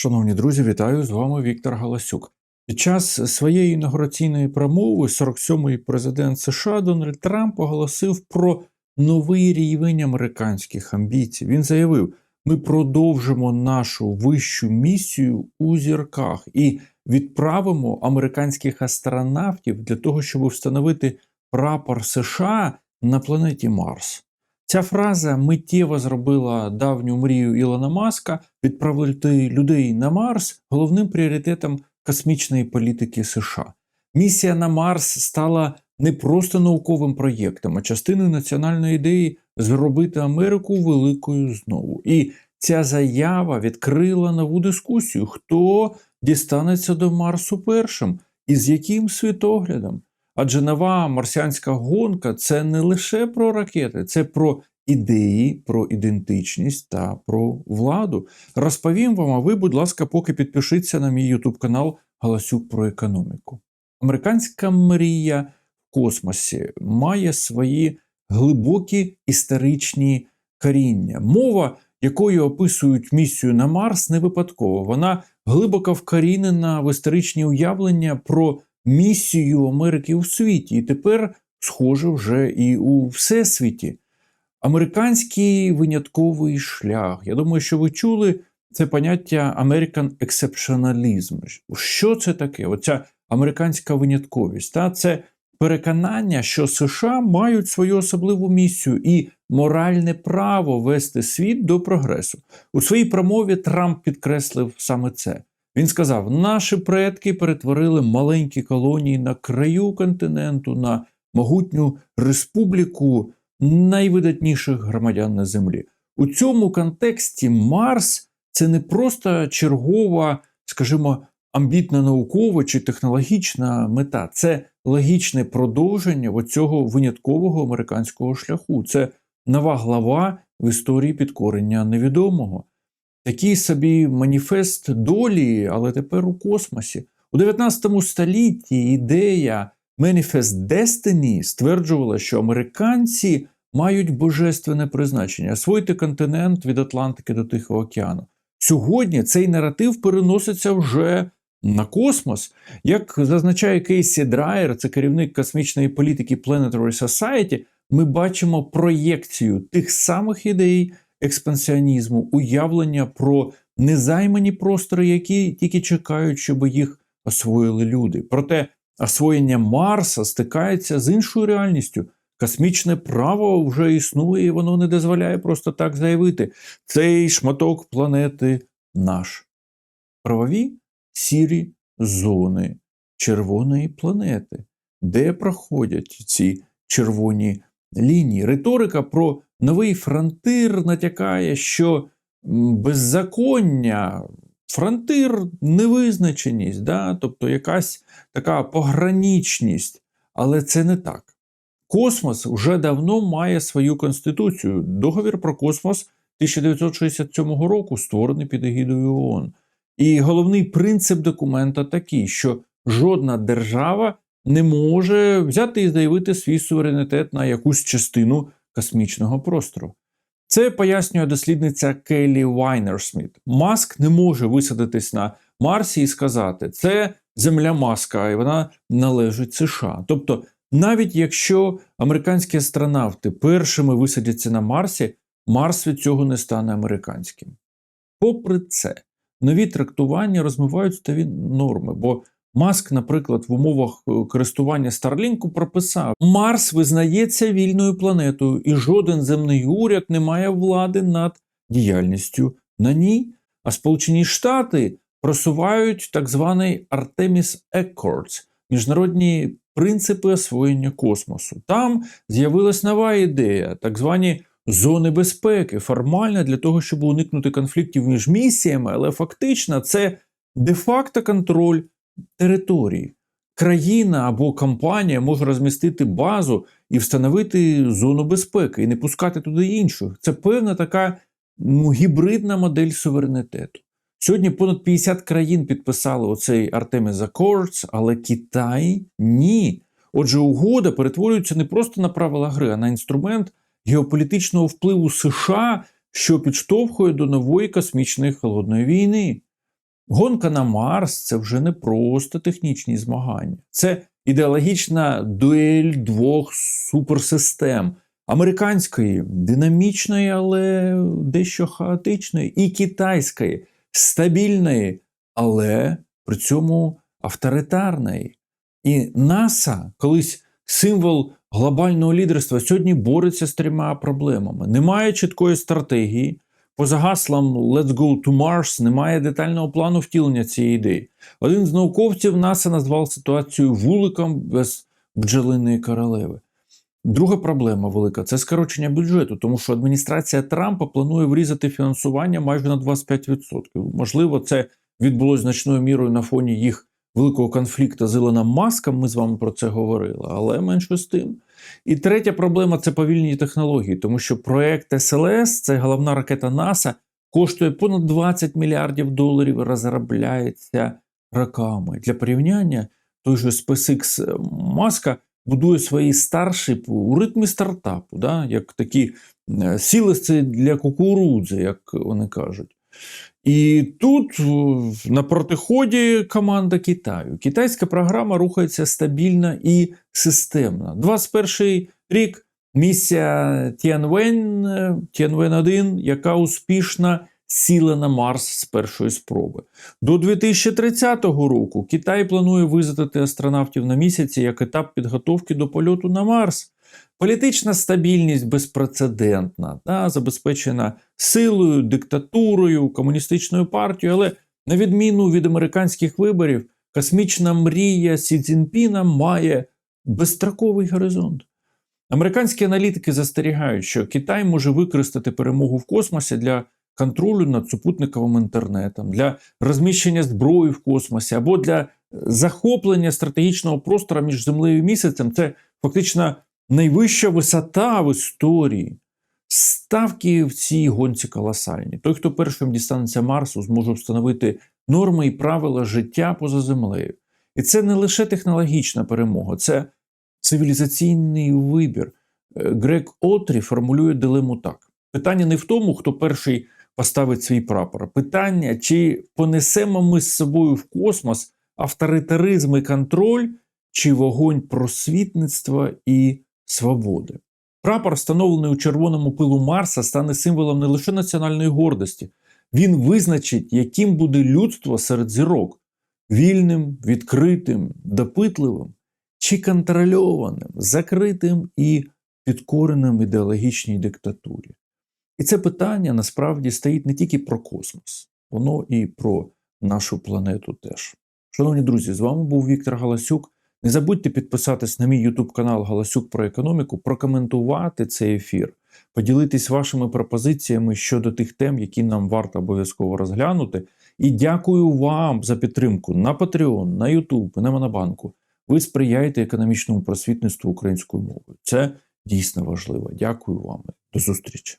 Шановні друзі, вітаю з вами Віктор Галасюк. Під час своєї інаугураційної промови 47-й президент США Дональд Трамп оголосив про новий рівень американських амбіцій. Він заявив: ми продовжимо нашу вищу місію у зірках і відправимо американських астронавтів для того, щоб встановити прапор США на планеті Марс. Ця фраза миттєво зробила давню мрію Ілона Маска відправити людей на Марс головним пріоритетом космічної політики США. Місія на Марс стала не просто науковим проєктом, а частиною національної ідеї зробити Америку великою знову. І ця заява відкрила нову дискусію: хто дістанеться до Марсу першим і з яким світоглядом. Адже нова марсіанська гонка це не лише про ракети, це про ідеї, про ідентичність та про владу. Розповім вам, а ви, будь ласка, поки підпишіться на мій ютуб канал Галасюк про економіку. Американська мрія в космосі має свої глибокі історичні коріння. Мова, якою описують місію на Марс, не випадково. Вона глибоко вкорінена в історичні уявлення про місію Америки у світі, і тепер, схоже, вже і у всесвіті. Американський винятковий шлях. Я думаю, що ви чули це поняття American Exceptionalism. Що це таке? Оця американська винятковість. Та? Це переконання, що США мають свою особливу місію і моральне право вести світ до прогресу. У своїй промові Трамп підкреслив саме це. Він сказав: наші предки перетворили маленькі колонії на краю континенту, на могутню республіку найвидатніших громадян на землі. У цьому контексті Марс це не просто чергова, скажімо, амбітна наукова чи технологічна мета, це логічне продовження оцього виняткового американського шляху. Це нова глава в історії підкорення невідомого. Такий собі маніфест долі, але тепер у космосі. У 19 столітті ідея Manifest Destiny стверджувала, що американці мають божественне призначення освоїти континент від Атлантики до Тихого океану. Сьогодні цей наратив переноситься вже на космос. Як зазначає Кейсі Драйер, це керівник космічної політики Planetary Society, ми бачимо проєкцію тих самих ідей експансіонізму, уявлення про незаймані простори, які тільки чекають, щоб їх освоїли люди. Проте освоєння Марса стикається з іншою реальністю. Космічне право вже існує, і воно не дозволяє просто так заявити. Цей шматок планети наш. Правові сірі зони червоної планети, де проходять ці червоні лінії. Риторика про новий фронтир натякає, що беззаконня, фронтир невизначеність, да? тобто якась така пограничність, але це не так. Космос вже давно має свою конституцію. Договір про космос 1967 року створений під егідою ООН. І головний принцип документа такий, що жодна держава не може взяти і заявити свій суверенітет на якусь частину космічного простору. Це пояснює дослідниця Келлі Вайнерсміт. Маск не може висадитись на Марсі і сказати, це земля Маска, і вона належить США. Тобто, навіть якщо американські астронавти першими висадяться на Марсі, Марс від цього не стане американським. Попри це, нові трактування розмивають старі норми, бо Маск, наприклад, в умовах користування Старлінку прописав: Марс визнається вільною планетою, і жоден земний уряд не має влади над діяльністю на ній. А Сполучені Штати просувають так званий Artemis Accords – міжнародні принципи освоєння космосу. Там з'явилась нова ідея, так звані зони безпеки, формально для того, щоб уникнути конфліктів між місіями, але фактично це де-факто контроль території. Країна або компанія може розмістити базу і встановити зону безпеки і не пускати туди інших. Це певна така ну, гібридна модель суверенітету. Сьогодні понад 50 країн підписали оцей Artemis Accords, але Китай ні. Отже, угода перетворюється не просто на правила гри, а на інструмент геополітичного впливу США, що підштовхує до нової космічної холодної війни. Гонка на Марс це вже не просто технічні змагання, це ідеологічна дуель двох суперсистем американської, динамічної, але дещо хаотичної, і китайської, стабільної, але при цьому авторитарної. І НАСА, колись символ глобального лідерства, сьогодні бореться з трьома проблемами. Немає чіткої стратегії. Поза гаслом Let's go to Mars немає детального плану втілення цієї ідеї. Один з науковців НАСА назвав ситуацію вуликом без бджолиної королеви. Друга проблема велика це скорочення бюджету, тому що адміністрація Трампа планує врізати фінансування майже на 25%. Можливо, це відбулося значною мірою на фоні їх великого конфлікту з Ілоном Маском. Ми з вами про це говорили, але менше з тим. І третя проблема це повільні технології, тому що проект СЛС, це головна ракета НАСА, коштує понад 20 мільярдів доларів розробляється роками. Для порівняння той же SpaceX Маска будує свої старші у ритмі стартапу, да? як такі е, сілиці для кукурудзи, як вони кажуть. І тут на протиході команда Китаю. Китайська програма рухається стабільно і системно. 21 рік місія Тіанвен, Тіанвен 1 яка успішно сіла на Марс з першої спроби. До 2030 року Китай планує висадити астронавтів на місяці як етап підготовки до польоту на Марс. Політична стабільність безпрецедентна, та, забезпечена силою, диктатурою, комуністичною партією, але на відміну від американських виборів, космічна мрія Сі Цзіньпіна має безстроковий горизонт. Американські аналітики застерігають, що Китай може використати перемогу в космосі для контролю над супутниковим інтернетом, для розміщення зброї в космосі або для захоплення стратегічного простору між землею і місяцем. Це фактично найвища висота в історії. Ставки в цій гонці колосальні. Той, хто першим дістанеться Марсу, зможе встановити норми і правила життя поза землею. І це не лише технологічна перемога, це цивілізаційний вибір. Грег Отрі формулює дилему так: питання не в тому, хто перший поставить свій прапор. Питання, чи понесемо ми з собою в космос авторитаризм і контроль, чи вогонь просвітництва і свободи. Прапор, встановлений у червоному пилу Марса, стане символом не лише національної гордості, він визначить, яким буде людство серед зірок вільним, відкритим, допитливим чи контрольованим, закритим і підкореним ідеологічній диктатурі. І це питання насправді стоїть не тільки про космос, воно і про нашу планету теж. Шановні друзі, з вами був Віктор Галасюк. Не забудьте підписатись на мій YouTube канал Галасюк про економіку, прокоментувати цей ефір, поділитись вашими пропозиціями щодо тих тем, які нам варто обов'язково розглянути. І дякую вам за підтримку на Patreon, на YouTube, на Монобанку. Ви сприяєте економічному просвітництву українською мовою. Це дійсно важливо. Дякую вам. До зустрічі.